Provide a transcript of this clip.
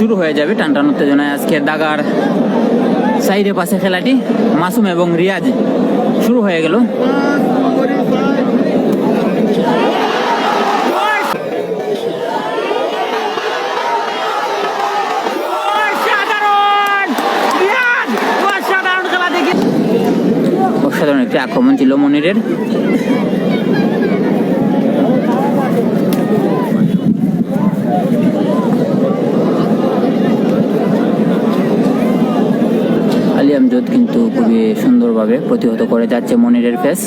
শুরু হয়ে যাবে টানটান উত্তেজনায় আজকে দাগার সাইডে পাশে খেলাটি মাসুম এবং রিয়াজ শুরু হয়ে গেল। অসাধারণ একটি আক্রমণ ছিল মনিরের। আলী জোত কিন্তু খুবই সুন্দরভাবে প্রতিহত করে যাচ্ছে মনিরের ফেস